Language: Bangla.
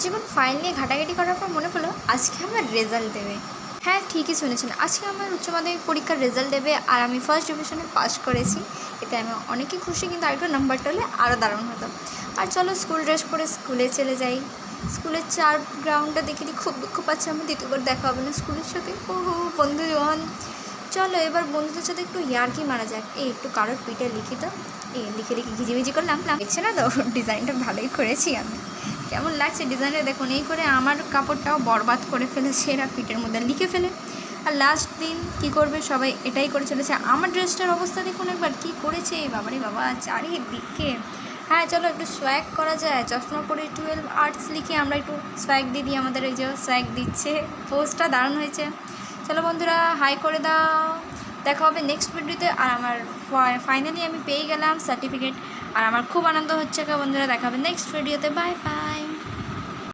কিছুক্ষণ ফাইল নিয়ে ঘাটাঘাটি করার পর মনে পড়ল, আজকে আমার রেজাল্ট দেবে। হ্যাঁ ঠিকই শুনেছেন, আজকে আমার উচ্চ মাধ্যমিক পরীক্ষার রেজাল্ট দেবে আর আমি ফার্স্ট ডিভিশনে পাস করেছি। এতে আমি অনেকই খুশি, কিন্তু আরেকটু নাম্বারটা হলে আরও দারুণ হতো। আর চলো স্কুল ড্রেস পরে স্কুলে চলে যাই। স্কুলের চার গ্রাউন্ডটা দেখে, খুব দুঃখ পাচ্ছি আমার দ্বিতীয়বার দেখা হবে না স্কুলের সাথে। ও হো বন্ধুজন চলো এবার বন্ধুদের সাথে একটু ইয়ার্কি মারা যাক। এই একটু কারোর পিঠে লিখি তো এই লিখে লিখে ঘিজিমিজি করলাম দেখছে না তো? ডিজাইনটা ভালোই করেছি আমি। কেমন লাগছে ডিজাইনটা দেখুন, এই করে আমার কাপড়টাও বরবাদ করে ফেলেছে এরা পিঠের মধ্যে লিখে ফেলে। আর লাস্ট দিন কি করবে সবাই এটাই করে চলেছে। আমার ড্রেসটার অবস্থা দেখুন একবার কি করেছে, বাবারে বাবা, চারিদিকে। হ্যাঁ চলো একটু সোয়াগ করা যায়। চশমা পরে টুয়েলভ আর্টস লিখে আমরা একটু সোয়াগ দিয়ে দিই আমাদের এই যে সোয়াগ দিচ্ছে। পোস্টটা দারুণ হয়েছে। চলো বন্ধুরা হাই করে দাও। দেখা হবে নেক্সট ভিডিওতে আর আমার ফাইনালি আমি পেয়ে গেলাম সার্টিফিকেট আর আমার খুব আনন্দ হচ্ছে বন্ধুরা। দেখা হবে নেক্সট ভিডিওতে বাই বাই